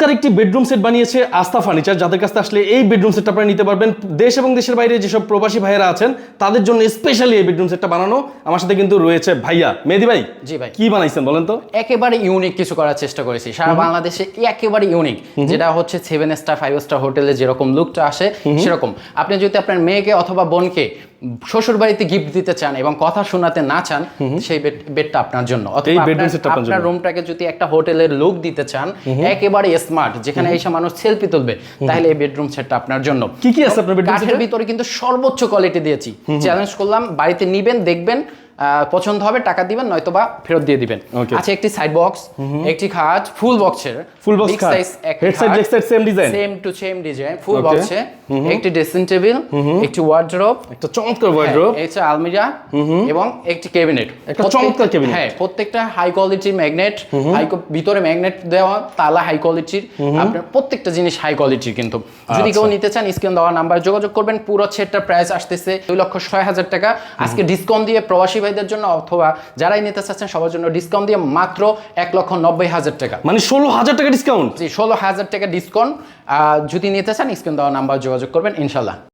চমৎকার একটি bedroom set বানিয়েছে আস্থা ফার্নিচার যাদের কাছে আসলে এই বেডরুম সেটটা আপনারা নিতে পারবেন দেশ এবং দেশের বাইরে যেসব প্রবাসী ভাইয়েরা আছেন তাদের জন্য স্পেশালি এই বেডরুম সেটটা বানানো আমার সাথে কিন্তু রয়েছে ভাইয়া। মেহেদি ভাই জি ভাই। কি বানাইছেন বলেন তো? একেবারে ইউনিক কিছু করার চেষ্টা করেছি। সারা বাংলাদেশে একেবারে ইউনিক যেটা হচ্ছে সেভেন স্টার ফাইভ স্টার হোটেলে যেরকম লুকটা আসে সেরকম। আপনি যদি আপনার মেয়েকে অথবা বোনকে শ্বশুর বাড়িতে গিফট দিতে চান এবং কথা শোনাতে না চান সেই বেড- বেডটা আপনার জন্য। আপনার-। রুমটাকে যদি একটা হোটেলের লুক দিতে চান একেবারে স্মার্ট যেখানে এসে মানুষ সেলফি তুলবে তাহলে এই বেডরুম সেটটা আপনার জন্য। কি কি আছে আপনার বেডরুম ভিতরে কিন্তু সর্বোচ্চ কোয়ালিটি দিয়েছি। চ্যালেঞ্জ করলাম বাড়িতে নিবেন দেখবেন পছন্দ হবে টাকা দিবেন নয়তোবা ফেরত দিয়ে দিবেন। আচ্ছা একটি সাইড বক্স একটি খাট ফুল বক্সের ফুল বক্স খাট। Head side leg side same design same to same design full বক্সে একটি ড্রেসিং টেবিল একটি ওয়ার্ড্রোব একটা চমৎকার ওয়ার্ড্রোব এটা আলমিরা এবং একটি ক্যাবিনেট একটা চমৎকার cabinet। হ্যাঁ প্রত্যেকটা হাই কোয়ালিটির ম্যাগনেট হাই ভিতরে ম্যাগনেট দেওয়া তালা হাই কোয়ালিটির আপনার প্রত্যেকটা জিনিস হাই কোয়ালিটির কিন্তু। যদি কেউ নিতে চান স্ক্রিন দেওয়া নাম্বার যোগাযোগ করবেন। পুরো সেটটার প্রাইস আসতেছে দুই লক্ষ ছয় হাজার টাকা। আজকে ডিসকাউন্ট দিয়ে প্রবাসী ভাইদের জন্য অথবা যারাই নিতে চাচ্ছেন সবার জন্য ডিসকাউন্ট দিয়ে মাত্র এক লক্ষ নব্বই হাজার টাকা। মানে ষোলো হাজার টাকা ডিসকাউন্ট জি ষোলো হাজার টাকা ডিসকাউন্ট যদি নিতে চান স্ক্রিন দেওয়া নাম্বার যোগাযোগ করবেন ইনশাল্লাহ।